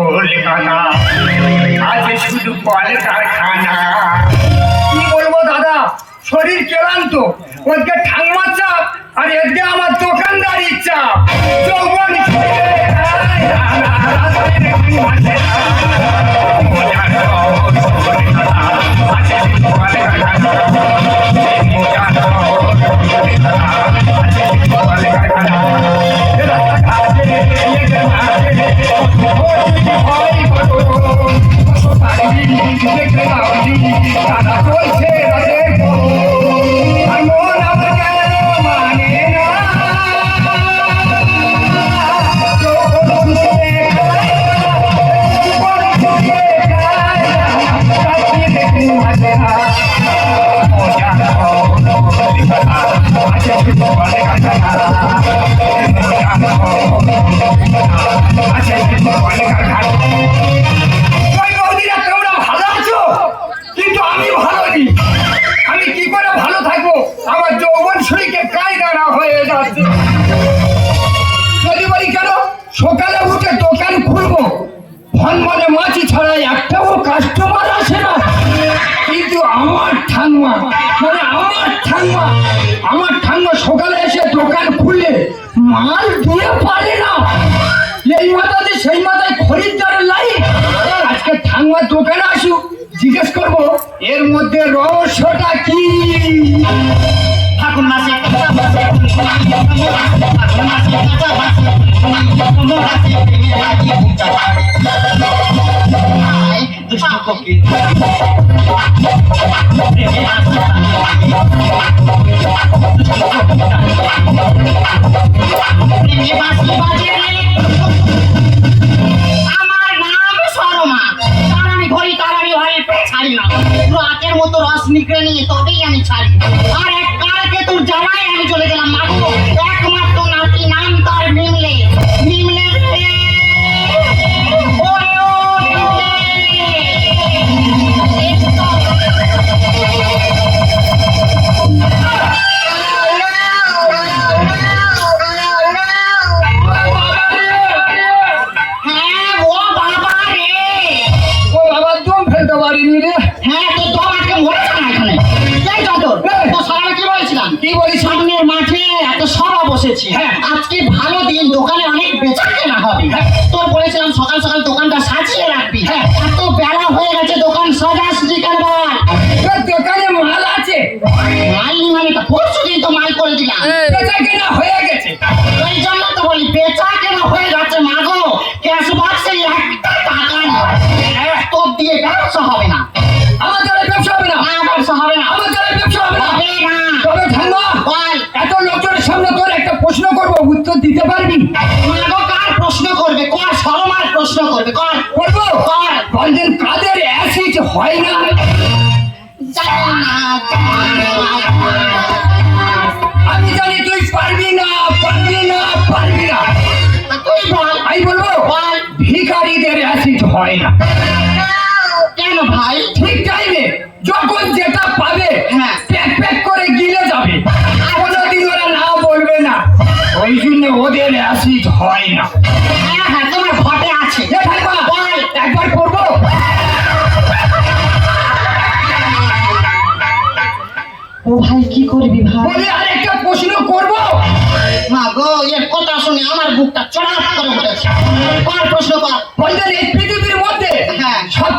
কলকানা আছে শুধু কল কি বলবো দাদা শরীর ক্লান্ত ওদিকে ঠাংমার চাপ আর এদিকে আমার দোকানদারির চাপ যৌবন নাওনি, তারা চলছে রাতের ফনমনে ছাড়া একটাও কাস্টমার আসে না কিন্তু আমার ঠাংমা মানে আমার ঠাংমা আমার ঠাংমা সকালে এসে দোকান খুললে মাল দিয়ে পারে না এই মাথাতে সেই মাথায় খরিদ্দারের লাইন আজকে ঠাংমার দোকানে আসুক জিজ্ঞেস করব এর মধ্যে রহস্যটা কি ফাগুন মাসে কাঁচা বাসে কোনো রাতে প্রেমে আয় দুষ্ট আসে প্রেমে বাসি বাজে কি সামনের মাঠে এত সভা বসেছে। হ্যাঁ। আজকে ভালো দিন দোকানে অনেক বেচা কেনা হবে তোর বলেছিলাম সকাল সকাল দোকানটা সাজিয়ে রাখবি। হ্যাঁ। এত বেলা হয়ে গেছে দোকান সাজাসনি কেন দোকানে মাল আছে। মাল নি মানে তো পরশু দিন তো মাল করে দিলাম। বেচা কেনা হয়ে গেছে। ওই জন্য তো বলি বেচা কেনা হয়ে যাচ্ছে মাগো ক্যাশ বাক্সে একটা টাকা হ্যাঁ, তোর দিয়ে ব্যবসা হবে। উত্তর দিতে পারবি? কার প্রশ্ন করবে? কর সরমার প্রশ্ন করবে? কর? করব? কর? বলছেন কাদের অ্যাসিড হয় না। আমি জানি তুই পারবি না পারবি না পারবি না। তুই বল। আমি বলব বল। ভিখারিদের অ্যাসিড হয় না। কেন ভাই? ঠিক টাইমে যখন যেটা পাবে হ্যাঁ। ওদের অ্যাসিড হয় না। হ্যাঁ হ্যাঁ তোমার আছে। একবার করব? ও ভাই কি করবি ভাই? বলে আরেকটা প্রশ্ন করব? মা গো এর কথা শুনে আমার বুকটা চড়াপ করে উঠেছে। কর প্রশ্ন কর। বলতেন এই পৃথিবীর মধ্যে হ্যাঁ। সব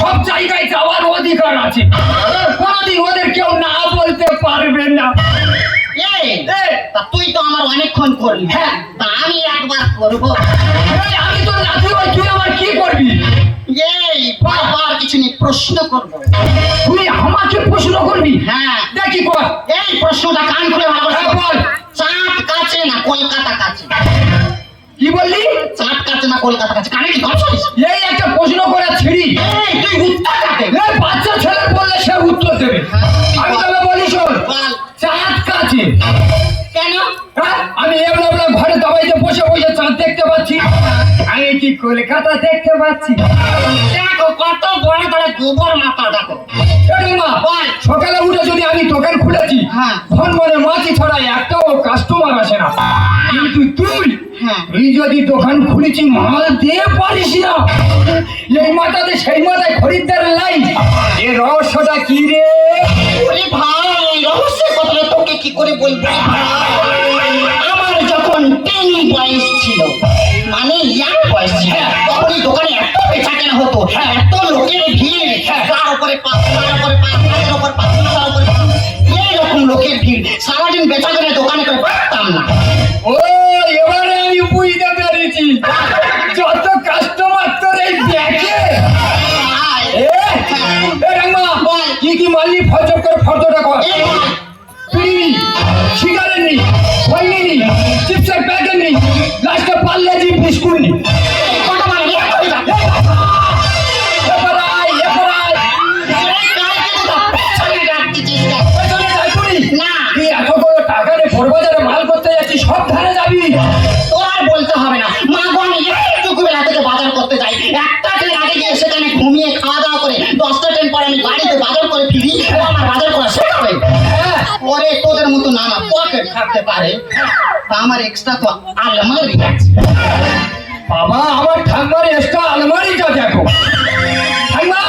সব জায়গায় যাওয়ার অধিকার আছে। কোনোদিন ওদের কেউ না বলতে পারবে না। তুই তো আমার অনেকক্ষণ করলি। হ্যাঁ। তা আমি একবার করব। আমি তো নাতি হই, তুই আমার কি করবি? এই বাবার কিছু নেই প্রশ্ন করব। তুই আমাকে প্রশ্ন করবি? হ্যাঁ। দেখি কর। এই প্রশ্নটা কান খুলে ভালো হ্যাঁ, বল। চাঁদ কাছে না কলকাতা কাছে? কি বললি? চাঁদ কাছে না কলকাতা কাছে কানে কি ধরছ এই একটা প্রশ্ন করে ছিড়ি। এই তুই উত্তর কাটে এই বাচ্চা ছেলে বললে সে উত্তর দেবে। আমি তবে বলি শোন বল। চাঁদ কাছে কেন? হ্যাঁ? আমি এবলা এবলা ঘরে দাবাইতে বসে বসে চাঁদ দেখতে পাচ্ছি। আমি কি কলকাতা দেখতে পাচ্ছি? দেখো কত বড় বড় গোবর মাথা দেখো। সকালে উঠে যদি আমি দোকান খুলেছি হ্যাঁ। ফোন মনে মাছি ছড়া একটাও কাস্টমার আসে না। কিন্তু তুই হ্যাঁ। তুই যদি দোকান খুলেছি মাল দিয়ে পারিস না। এই মাথাতে সেই মাথায় খরিদ্দার লাইন এ রহস্যটা কি রে? ওরে ভাই রহস্যের কথাটা তোকে কি করে বলব? আমার যখন টেন বয়স ছিল মানে ইয়াং বয়স ছিল তখন এই দোকানে এত বেচা কেনা হতো এত লোকের ভিড় তার উপরে পাঁচ তার উপরে পাঁচ তার উপর পাঁচ তার উপরে এইরকম লোকের ভিড়। সারাদিন বেচা কেনা দোকানে করে পারতাম না। ও না তুই এত বড় টাকা রে বড়বাজারে মাল তোর আর বলতে হবে না মা আমি একটুকু বেলা বাজার করতে যাই একটা ট্রেন আগে গিয়ে সেখানে ঘুমিয়ে খাওয়া দাওয়া করে দশটা ট্রেন পরে আমি বাড়িতে বাজার করে ফিরি আমার বাজার করা শেষ হবে হ্যাঁ ওরে তোদের মতো নানা পকেট থাকতে পারে তা আমার এক্সট্রা তো আলমারি। আছে বাবা আমার ঠাম্মার এক্সট্রা আলমারিটা দেখো। ঠাম্মা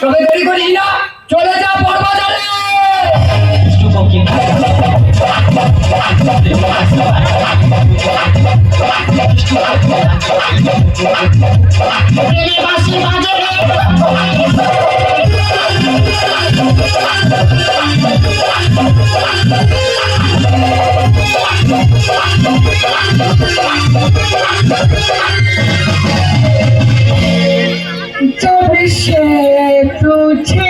তবে দেরি করিস না চলে যা বড়বাজারে। ট্রেনে বাসি বাজারে। 树枝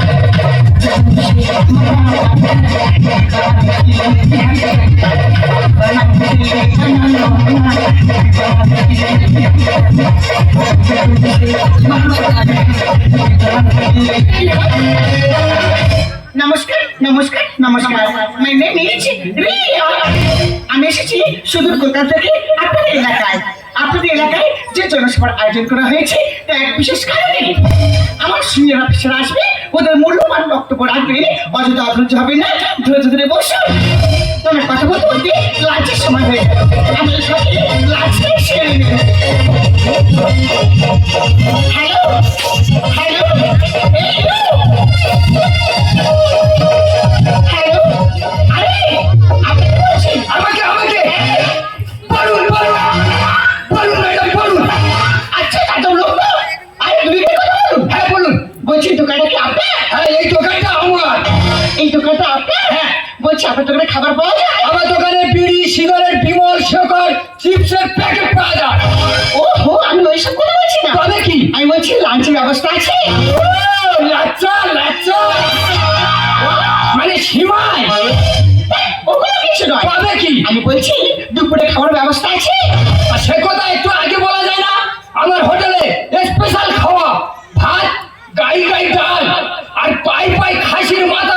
নমস্কার নমস্কার নমস্কার। মাই নেম ইজ রিয়া আমি এসেছি সুদূর কলকাতা থেকে আপনাদের এলাকায়। আপনাদের এলাকায় যে জনসভার আয়োজন করা হয়েছে তা এক বিশেষ কারণে আমার সিনিয়র অফিসার আসবে। ওদের মূল্যবান বক্তব্য রাখবে অযথা অধৈর্য হবে না। ধৈর্য ধরে বসুন তোমার কথা বলতে বলতে লাঞ্চের সময় হয়ে গেল। আমি এখানে সেরে নেব। হ্যালো? হ্যালো? হ্যালো আপনার দোকানে খাবার পাওয়া যায়? আমার দোকানে বিড়ি সিগারেট বিমল শেখর চিপসের প্যাকেট পাওয়া যায়। ও হো আমি ওইসব কথা বলছি না। তবে কি? আমি বলছি লাঞ্চের ব্যবস্থা আছে? মানে সীমায় ওগুলো কি? আমি বলছি দুপুরে খাওয়ার ব্যবস্থা আছে? আর সে কথা একটু আগে বলা যায় না? আমার হোটেলে স্পেশাল খাওয়া। ভাত গাই গাই ডাল আর পাই পাই খাসির মাথা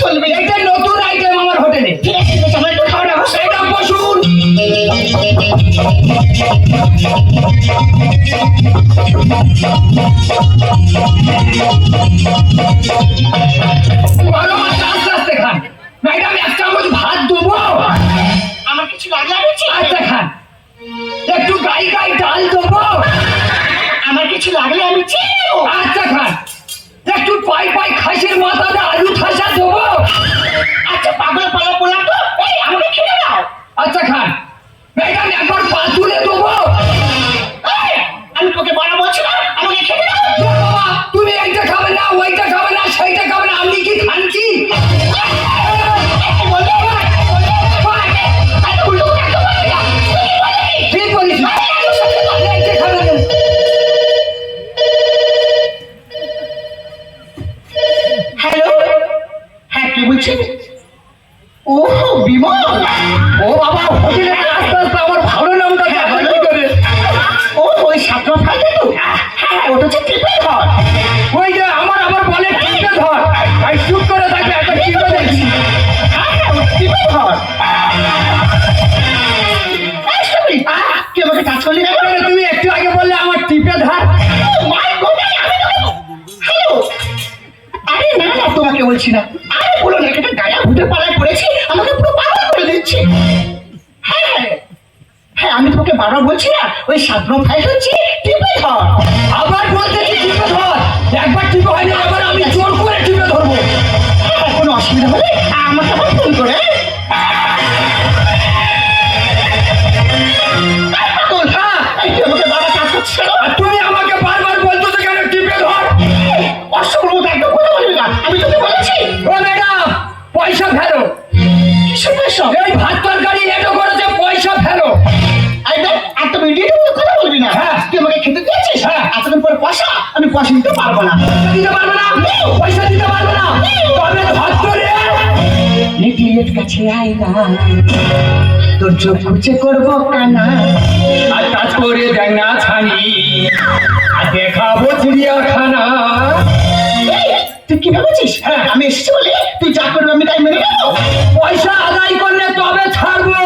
চলবে এটা নতুন আইটেম আমার হোটেলে। ঠিক আছে একটু এটা বসুন। মাছ আস্তে আস্তে খান ম্যাডাম এক চামচ ভাত দেবো? আমার কিছু লাগলে আমি চিনি। আচ্ছা খান একটু গাই গাই ডাল দেবো? আমার কিছু লাগলে আমি। আচ্ছা খান একটু পাই পাই খাসির মাথা আলু ঠাসা দেবো। আচ্ছা পাগলা পালা পোলা খেতে দাও। আচ্ছা খান। একবার পা তুলে দেবো। আমি তোকে বড় বলছি না আমাকে খেতে দাও। বলছি না। আরে বলো না একটা গায়া ভূতে পালায় করেছি আমাকে পুরো পাগল করে দিচ্ছে। হ্যাঁ হ্যাঁ আমি তোমাকে বারবার বলছি না, ওই নম্বর ফাইল হচ্ছে কাছে আয় না তোর চোখ খুঁজে করব কানা। আর কাজ করে দেখ না ছানি। আর দেখাবো চিড়িয়াখানা। তুই কি ভেবেছিস? হ্যাঁ। আমি এসেছি বলে? তুই যা করবি আমি তাই মেনে নেব। পয়সা আদায় করলে তবে ছাড়বো।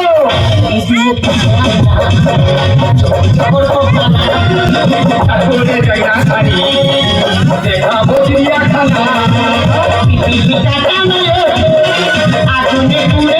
দেখাবো চিড়িয়াখানা। আগুনে পুড়ে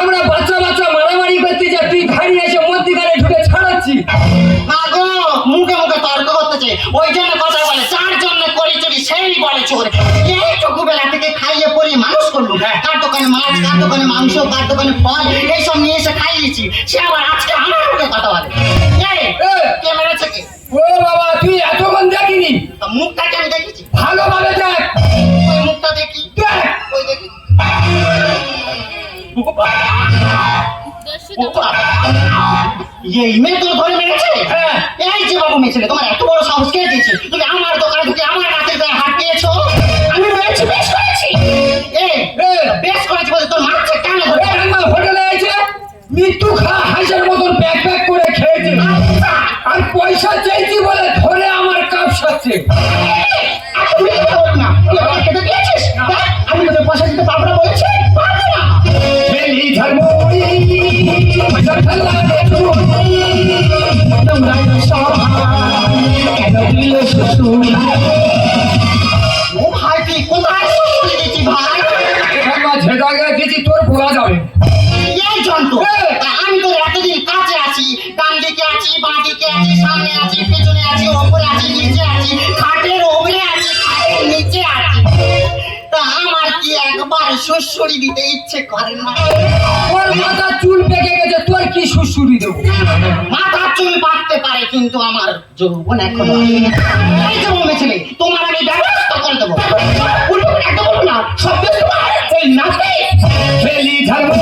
আমরা বাচ্চা বাচ্চা মারামারি করতে যা তুই ঘাড়ি এসে মধ্যিখানে ঢুকে ছাড়াচ্ছি। মা গো মুখে মুখে তর্ক করতেছে। ওই জন্য কথা বলে যার জন্য করি চুরি সেই বলে চোর। এই চোখবেলা থেকে খাইয়ে পরি মানুষ করলু। কার দোকানে মাছ কার দোকানে মাংস কার দোকানে ফল এইসব নিয়ে এসে খাইয়েছি সে আবার আজকে আমার মুখে কথা বলে। এই, এ, কে মেরেছে কি? ও বাবা তুই এতক্ষণ দেখিনি। মুখটাকে আমি মুখটা দেখি। ধরে মেরেছে? হ্যাঁ। এই যে বাবু মেয়েছিলে তোমার এত বড় সাহস কে দিয়েছে? তুমি আমার দোকানে ঢুকে আমার রাতের গায়ে হাত দিয়েছ? আমি মেরেছি বেশ করেছি। এ এ, বেশ করেছি বলে তোর মারছে কেন ধরে। আমার হোটেলে এসে মৃত্যু খা হাঁসের মতন প্যাক প্যাক করে খেয়েছে। আর পয়সা চাইছি বলে ধরে আমার কাপ সাচ্ছে সামনে আছি পেছনে আছি ওপরে আছি নিচে আছি খাটের ওপরে আছি খাটের নিচে আছি। তা আমার কি একবার শ্বশুরি দিতে ইচ্ছে করে না? তোর মাথা চুল পেকে গেছে তোর কি সুসুরি দেবো? মাথার চুল পাকতে পারে কিন্তু আমার যৌবন এখনও এই যে বলবে ছেলে তোমার আমি ব্যবস্থা করে দেবো। উল্টো না সব কিছু নাচে। ছেলি ঝালমুড়ি,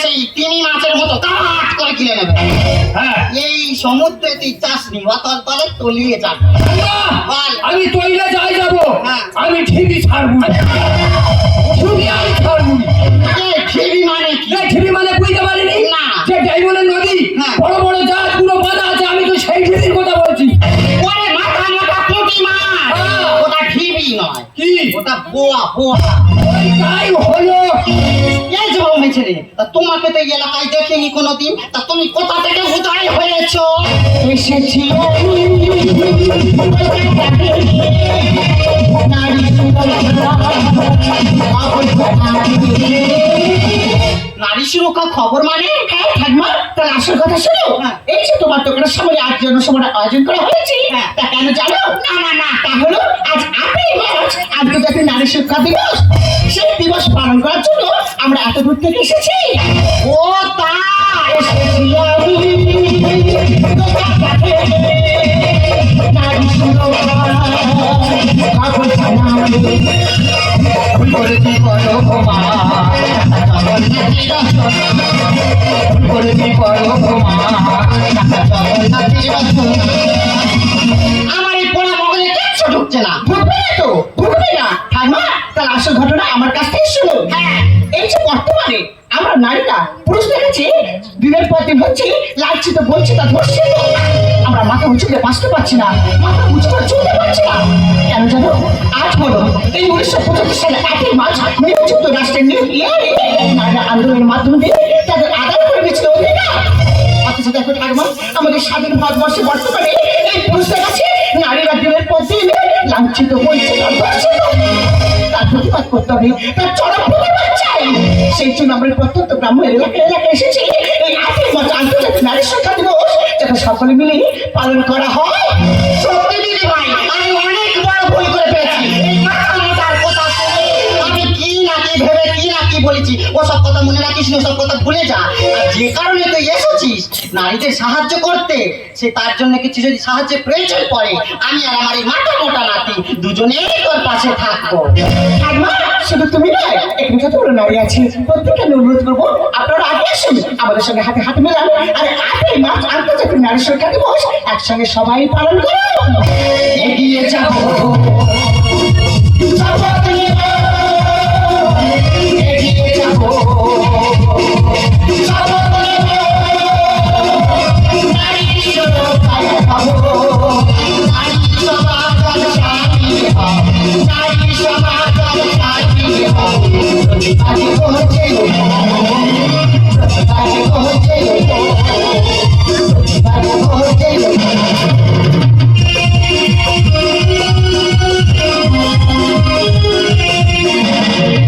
মাছের মতো কাট করে কিনে নেবে। হ্যাঁ। এই সমুদ্রে তুই চাষনি অতল তলে তলিয়ে যাবে আমি তৈলে যাই যাব। হ্যাঁ। আমি ঠিকই ছাড়বো। শুধু আমি ছাড়বো ঢিবি মানে কি? ঠিকই মানে বুঝতে পারিনি? না। যে ডায়মন্ডের নদী হ্যাঁ। বড় বড় জাহাজ পুরো বাঁধা আছে আমি তো সেই ঠিকির কথা বলছি। ওরে মাথা মোটা পুঁটি মাছ! হ্যাঁ। ওটা ঢিবি নয়। কি? ওটা বোয়া বোয়া। তাই হলো। রে। তা তোমাকে তো এই এলাকায় দেখিনি কোনোদিন? তা তুমি কোথা থেকে উদয় হয়েছো? এসেছি নারী সুরক্ষা খবর মানে? হ্যাঁ ঠাকমা আসল কথা এই যে তোমার দোকানের সামনে আজ জনসভার আয়োজন করা হয়েছে তা কেন জানো? না না না। তা হলো আজ আটই মার্চ আন্তর্জাতিক নারী সুরক্ষা দিবস সেই দিবস পালন করার জন্য আমরা এত দূর থেকে এসেছি। ও তা এসেছি আমি। তোমার কাছে। নারী সুরক্ষা আমার এই পোড়া মগলে কিচ্ছু ঢুকছে না। ঢুকবে না তো? ঢুকবে না। ঠাকুমা তার আসল ঘটনা আমার কাছ থেকে শুনো হ্যাঁ। এই যে বর্তমানে আমরা নারীরা পুরুষদের কাছে দিনের পর দিন হচ্ছে লাঞ্ছিত বঞ্চিত ধর্ষিত আমরা মাথা উঁচু করে বাঁচতে পারছি না মাথা উঁচু করে চলতে পারছি না। কেন জানো? আজ বলো এই উনিশশো পঁচাত্তর সালে একই মাস নির্বাচিত রাষ্ট্রের ইয়ারে নারীরা আন্দোলনের মাধ্যমে তাদের আদায় করে অধিকার অথচ দেখো আমাদের স্বাধীন ভারতবর্ষে বর্তমানে এই পুরুষদের কাছে নারীরা দিনের পর দিন লাঞ্ছিত ধর্ষিত তার প্রতিবাদ করতে হবে। তার চরম সেই জন্য আমরা প্রত্যন্ত ব্রাহ্মণ এলাকায় এলাকায় এসেছি। এই আন্তর্জাতিক নারী শিক্ষা দিবস যাতে সকলে মিলে পালন করা হয়। আমি অনেক বড় ভুল করে ভেবে কি না কি বলেছি? কথা মনে রাখিস না, ওসব কথা ভুলে যা। যে কারণে তুই এসেছিস নারীদের সাহায্য করতে, সে তার জন্য কিছু যদি সাহায্যের প্রয়োজন পড়ে, আমি আর আমার এই মাথা মোটা নাতি দুজনেই তোর পাশে থাকব। শুধু তুমি নয়, এখানে যতগুলো নারী আছে প্রত্যেককে অনুরোধ করব, আপনারা আগে আসুন, আমাদের সঙ্গে হাতে হাত মেলান, আর আটই মার্চ আন্তর্জাতিক নারী সুরক্ষা দিবস একসঙ্গে সবাই পালন করুন। এগিয়ে যাব।